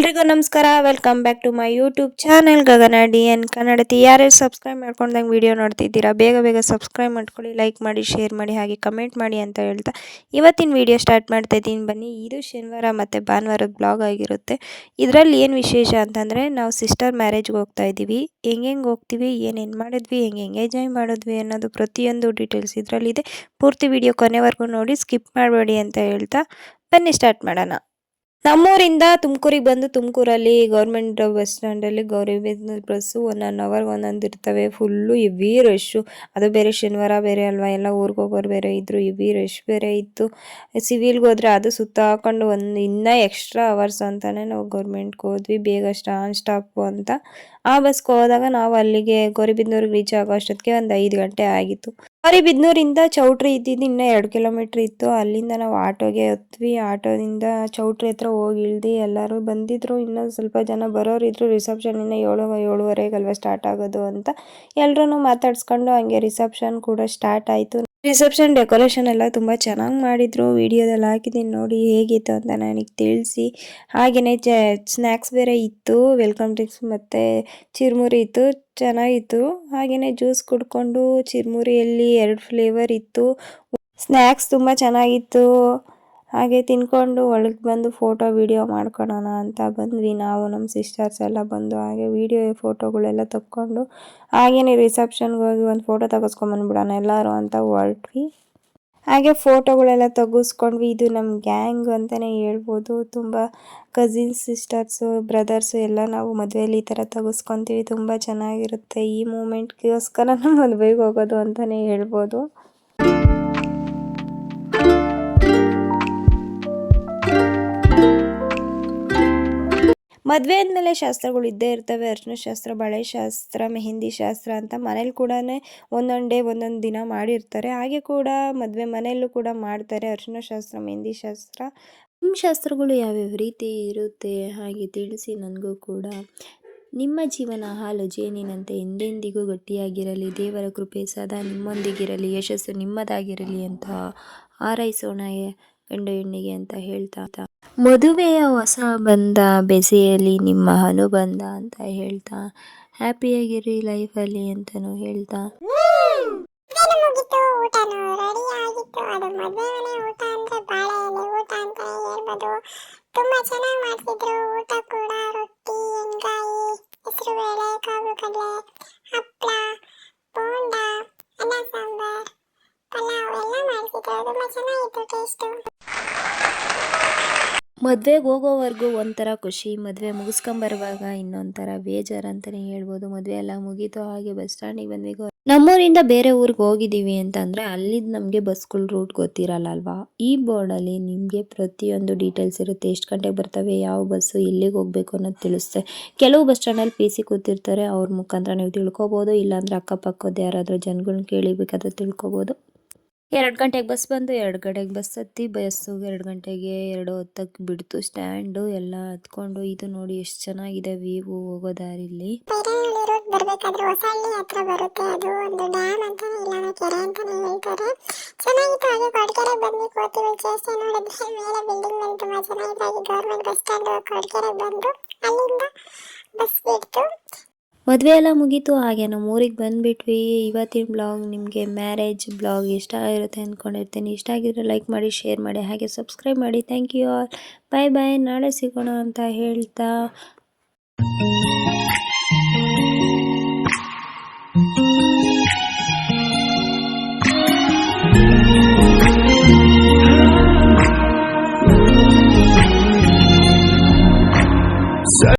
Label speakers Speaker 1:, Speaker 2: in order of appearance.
Speaker 1: ಎಲ್ರಿಗೂ ನಮಸ್ಕಾರ. Welcome back to my YouTube channel Gagana D N Kannadati. ಯಾರ್ಯಾರು subscribe ಮಾಡ್ಕೊಂಡಂಗೆ video ನೋಡ್ತಿದ್ದೀರಾ, ಬೇಗ ಬೇಗ ಸಬ್ಸ್ಕ್ರೈಬ್ ಮಾಡ್ಕೊಳ್ಳಿ ಲೈಕ್ ಮಾಡಿ ಶೇರ್ ಮಾಡಿ, ಹಾಗೆ ಕಮೆಂಟ್ ಮಾಡಿ ಅಂತ ಹೇಳ್ತಾ ಇವತ್ತಿನ ವಿಡಿಯೋ ಸ್ಟಾರ್ಟ್ ಮಾಡ್ತಾ ಇದ್ದೀನಿ. ಬನ್ನಿ, ಇದು ಶನಿವಾರ ಮತ್ತು ಭಾನುವಾರದ ಬ್ಲಾಗ್ ಆಗಿರುತ್ತೆ. ಇದರಲ್ಲಿ ಏನು ವಿಶೇಷ ಅಂತಂದರೆ, ನಾವು ಸಿಸ್ಟರ್ ಮ್ಯಾರೇಜ್ಗೆ ಹೋಗ್ತಾ ಇದ್ದೀವಿ. ಹೆಂಗೆ ಹೋಗ್ತೀವಿ, ಏನೇನು ಮಾಡಿದ್ವಿ, ಹೆಂಗೆ ಹೆಂಗೆ ಎಂಜಾಯ್ ಮಾಡಿದ್ವಿ ಅನ್ನೋದು ಪ್ರತಿಯೊಂದು ಡೀಟೇಲ್ಸ್ ಇದರಲ್ಲಿದೆ. ಪೂರ್ತಿ ವಿಡಿಯೋ ಕೊನೆವರೆಗೂ ನೋಡಿ ಸ್ಕಿಪ್ ಮಾಡಬೇಡಿ ಅಂತ ಹೇಳ್ತಾ ಬನ್ನಿ ಸ್ಟಾರ್ಟ್ ಮಾಡೋಣ. ನಮ್ಮೂರಿಂದ ತುಮಕೂರಿಗೆ ಬಂದು ತುಮಕೂರಲ್ಲಿ ಗೌರ್ಮೆಂಟ್ ಬಸ್ ಸ್ಟ್ಯಾಂಡಲ್ಲಿ ಗೌರಿಬಿದನೂರು ಬಸ್ಸು ಒನ್ ಅವರ್ ಒಂದೊಂದು ಇರ್ತವೆ. ಫುಲ್ಲು ಹೆವಿ ರಶ್ಶು ಅದು ಬೇರೆ ಶನಿವಾರ, ಬೇರೆ ಅಲ್ವಾ? ಎಲ್ಲ ಊರಿಗೆ ಹೋಗೋರು ಬೇರೆ ಇದ್ದರು ಹೆವಿ ರಶ್ ಬೇರೆ ಇತ್ತು. ಸಿವಿಲ್ಗೆ ಹೋದ್ರೆ ಅದು ಸುತ್ತ ಹಾಕೊಂಡು ಒಂದು ಇನ್ನೂ ಎಕ್ಸ್ಟ್ರಾ ಅವರ್ಸ್ ಅಂತಲೇ ನಾವು ಗೌರ್ಮೆಂಟ್ಗೆ ಹೋದ್ವಿ. ಬೇಗ ಸ್ಟಾನ್ ಸ್ಟಾಪು ಅಂತ. ಆ ಬಸ್ಗೆ ಹೋದಾಗ ನಾವು ಅಲ್ಲಿಗೆ ಗೌರಿಬಿದನೂರಿಗೆ ರೀಚ್ ಆಗೋ ಅಷ್ಟೊತ್ತಿಗೆ ಒಂದು ಐದು ಗಂಟೆ ಆಗಿತ್ತು. ಗೌರಿಬಿದನೂರಿಂದ ಚೌಟ್ರಿ ಇದ್ದಿದ್ದು ಇನ್ನೂ ಎರಡು ಕಿಲೋಮೀಟ್ರ್ ಇತ್ತು. ಅಲ್ಲಿಂದ ನಾವು ಆಟೋಗೆ ಹತ್ವಿ ಆಟೋದಿಂದ ಚೌಟ್ರಿ ಹತ್ರ ಹೋಗಿ ಇಳ್ದು ಎಲ್ಲರೂ ಬಂದಿದ್ರು. ಇನ್ನೂ ಸ್ವಲ್ಪ ಜನ ಬರೋರು ಇದ್ರು. ರಿಸೆಪ್ಷನ್ ಇನ್ನೂ ಏಳು ಏಳುವರೆಗೆ ಅಲ್ವಾ ಸ್ಟಾರ್ಟ್ ಆಗೋದು ಅಂತ ಎಲ್ಲರೂ ಮಾತಾಡ್ಸ್ಕೊಂಡು ಹಂಗೆ ರಿಸೆಪ್ಷನ್ ಕೂಡ ಸ್ಟಾರ್ಟ್ ಆಯಿತು. ರಿಸೆಪ್ಷನ್ ಡೆಕೋರೇಷನ್ ಎಲ್ಲ ತುಂಬ ಚೆನ್ನಾಗಿ ಮಾಡಿದ್ರು. ವಿಡಿಯೋದಲ್ಲಿ ಹಾಕಿದ್ದೀನಿ ನೋಡಿ ಹೇಗಿತ್ತು ಅಂತ ನನಗೆ ತಿಳಿಸಿ. ಹಾಗೆಯೇ ಚ ಸ್ನ್ಯಾಕ್ಸ್ ಬೇರೆ ಇತ್ತು. ವೆಲ್ಕಮ್ ಡ್ರಿಂಕ್ಸ್ ಮತ್ತು ಚಿರುಮುರಿ ಇತ್ತು. ಚೆನ್ನಾಗಿತ್ತು. ಹಾಗೆಯೇ ಜ್ಯೂಸ್ ಕುಡ್ಕೊಂಡು ಚಿರುಮುರಿಯಲ್ಲಿ ಎರಡು ಫ್ಲೇವರ್ ಇತ್ತು. ಸ್ನ್ಯಾಕ್ಸ್ ತುಂಬ ಚೆನ್ನಾಗಿತ್ತು. ಹಾಗೆ ತಿನ್ಕೊಂಡು ಒಳಗೆ ಬಂದು ಫೋಟೋ ವೀಡಿಯೋ ಮಾಡ್ಕೊಳೋಣ ಅಂತ ಬಂದ್ವಿ. ನಾವು ನಮ್ಮ ಸಿಸ್ಟರ್ಸ್ ಎಲ್ಲ ಬಂದು ಹಾಗೆ ವೀಡಿಯೋ ಫೋಟೋಗಳೆಲ್ಲ ತಕ್ಕೊಂಡು ಹಾಗೇನೆ ರಿಸೆಪ್ಷನ್ಗೆ ಹೋಗಿ ಒಂದು ಫೋಟೋ ತೆಗೆಸ್ಕೊಂಬಂದ್ಬಿಡೋಣ ಎಲ್ಲರೂ ಅಂತ ಹೊರಟ್ವಿ. ಹಾಗೆ ಫೋಟೋಗಳೆಲ್ಲ ತೆಗೆಸ್ಕೊಂಡ್ವಿ. ಇದು ನಮ್ಮ ಗ್ಯಾಂಗ್ ಅಂತಲೇ ಹೇಳ್ಬೋದು. ತುಂಬ ಕಸಿನ್ಸ್ ಸಿಸ್ಟರ್ಸು ಬ್ರದರ್ಸು ಎಲ್ಲ ನಾವು ಮದುವೆಯಲ್ಲಿ ಈ ಥರ ತೆಗೆಸ್ಕೊತೀವಿ. ತುಂಬ ಚೆನ್ನಾಗಿರುತ್ತೆ ಈ ಮೂಮೆಂಟ್ಗೋಸ್ಕರ ಮದುವೆಗೆ ಹೋಗೋದು ಅಂತಲೇ ಹೇಳ್ಬೋದು. ಮದುವೆ ಆದಮೇಲೆ ಶಾಸ್ತ್ರಗಳು ಇದ್ದೇ ಇರ್ತವೆ. ಅರ್ಶಿನ ಶಾಸ್ತ್ರ, ಬಳೆ ಶಾಸ್ತ್ರ, ಮೆಹಂದಿ ಶಾಸ್ತ್ರ ಅಂತ ಮನೇಲಿ ಕೂಡ ಒಂದೊಂದು ಡೇ ಒಂದೊಂದು ದಿನ ಮಾಡಿರ್ತಾರೆ. ಹಾಗೆ ಕೂಡ ಮದುವೆ ಮನೆಯಲ್ಲೂ ಕೂಡ ಮಾಡ್ತಾರೆ ಅರ್ಶಿನ ಶಾಸ್ತ್ರ, ಮೆಹಂದಿ ಶಾಸ್ತ್ರ. ನಿಮ್ಮ ಶಾಸ್ತ್ರಗಳು ಯಾವ್ಯಾವ ರೀತಿ ಇರುತ್ತೆ ಹಾಗೆ ತಿಳಿಸಿ ನನಗೂ ಕೂಡ. ನಿಮ್ಮ ಜೀವನ ಹಾಲು ಜೇನಿನಂತೆ ಎಂದೆಂದಿಗೂ ಗಟ್ಟಿಯಾಗಿರಲಿ, ದೇವರ ಕೃಪೆ ಸದಾ ನಿಮ್ಮೊಂದಿಗಿರಲಿ, ಯಶಸ್ಸು ನಿಮ್ಮದಾಗಿರಲಿ ಅಂತ ಹಾರೈಸೋಣ ಗಂಡು ಹೆಣ್ಣಿಗೆ ಅಂತ ಹೇಳ್ತಾ ಮದುವೆಯ ಹೊಸ ಬಂದ ಬೆಸೆಯಲಿ ನಿಮ್ಮ ಅನುಬಂಧ ಅಂತ ಹೇಳ್ತಾ ಹ್ಯಾಪಿಯಾಗಿರಿ ಲೈಫಲ್ಲಿ ಅಂತಲೂ ಹೇಳ್ತಾ.
Speaker 2: ತುಂಬಾ ಚೆನ್ನಾಗಿ ಮಾಡ್ತಿದ್ರು. ಊಟ ಕೂಡ ರೊಟ್ಟಿ, ಎಣ್ಗಾಯಿ, ಹೆಸರು ಬೇಳೆ, ಕಾಳು ಕಡಲೆ ಹಪ್ಪಳ ಬೋಂಡ, ಅನ್ನ ಸಾಂಬಾರ್, ಪಲಾವ್ ಎಲ್ಲ ಮಾಡ್ತಿದ್ರು. ತುಂಬಾ ಚೆನ್ನಾಗಿತ್ತು ಟೇಸ್ಟು
Speaker 1: ಮದುವೆಗೆ ಹೋಗೋವರೆಗೂ ಒಂಥರ ಖುಷಿ. ಮದುವೆ ಮುಗಿಸ್ಕೊಂಬರುವಾಗ ಇನ್ನೊಂಥರ ಬೇಜಾರು ಅಂತಲೇ ಹೇಳ್ಬೋದು. ಮದುವೆ ಎಲ್ಲ ಮುಗೀತು, ಹಾಗೆ ಬಸ್ ಸ್ಟ್ಯಾಂಡಿಗೆ ಬಂದ್ವಿ. ನಮ್ಮೂರಿಂದ ಬೇರೆ ಊರಿಗೆ ಹೋಗಿದ್ದೀವಿ ಅಂತಂದರೆ ಅಲ್ಲಿದ್ದು ನಮಗೆ ಬಸ್ಗಳ ರೂಟ್ ಗೊತ್ತಿರಲ್ಲ ಅಲ್ವಾ ಈ ಬೋರ್ಡಲ್ಲಿ ನಿಮಗೆ ಪ್ರತಿಯೊಂದು ಡೀಟೇಲ್ಸ್ ಇರುತ್ತೆ. ಎಷ್ಟು ಗಂಟೆಗೆ ಬರ್ತವೆ, ಯಾವ ಬಸ್ಸು, ಎಲ್ಲಿಗೆ ಹೋಗಬೇಕು ಅನ್ನೋದು ತಿಳಿಸುತ್ತೆ ಕೆಲವು ಬಸ್ ಸ್ಟ್ಯಾಂಡಲ್ಲಿ ಪಿ ಸಿ ಕೂತಿರ್ತಾರೆ. ಅವ್ರ ಮುಖಾಂತರ ನೀವು ತಿಳ್ಕೊಬೋದು. ಇಲ್ಲಾಂದ್ರೆ ಅಕ್ಕಪಕ್ಕದ ಯಾರಾದರೂ ಜನಗಳನ್ನ ಕೇಳಿ ಬೇಕಾದ್ರೆ ತಿಳ್ಕೊಬೋದು. ಎರಡು ಗಂಟೆಗೆ ಬಸ್ ಬಂದು ಎರಡು ಗಂಟೆಗೆ ಬಸ್ ಹತ್ತಿ ಬಸ್ಸು ಎರಡು ಗಂಟೆಗೆ ಎರಡು ಹೊತ್ತಕ್ಕೆ ಬಿಡ್ತು ಸ್ಟ್ಯಾಂಡು ಎಲ್ಲ ಹತ್ಕೊಂಡು ಇದು ನೋಡಿ ಎಷ್ಟು ಚೆನ್ನಾಗಿದೆ ವೀವು ಹೋಗೋ ದಾರಿಲಿ.
Speaker 2: ಬರ್ಬೇಕಾದ್ರೆ ಹೊಸಹಳ್ಳಿ ಹತ್ರ ಬರುತ್ತೆ. ಅದು ಒಂದು ಅಂತಾನೆ ಇಲ್ಲ ಚೆನ್ನಾಗಿತ್ತು ಹಾಗೆ ಬಸ್ ಸ್ಟ್ಯಾಂಡ್ ಬಸ್
Speaker 1: ಮದುವೆ ಎಲ್ಲ ಮುಗೀತು, ಹಾಗೆ ನಮ್ಮ ಊರಿಗೆ ಬಂದುಬಿಟ್ವಿ. ಇವತ್ತಿನ ಬ್ಲಾಗ್ ನಿಮಗೆ ಮ್ಯಾರೇಜ್ ಬ್ಲಾಗ್ ಇಷ್ಟ ಆಗಿರುತ್ತೆ ಅಂದ್ಕೊಂಡಿರ್ತೀನಿ ಇಷ್ಟ ಆಗಿದ್ರೆ ಲೈಕ್ ಮಾಡಿ ಶೇರ್ ಮಾಡಿ, ಹಾಗೆ ಸಬ್ಸ್ಕ್ರೈಬ್ ಮಾಡಿ. Thank you all bye bye ನಾಳೆ ಸಿಗೋಣ ಅಂತ ಹೇಳ್ತಾ.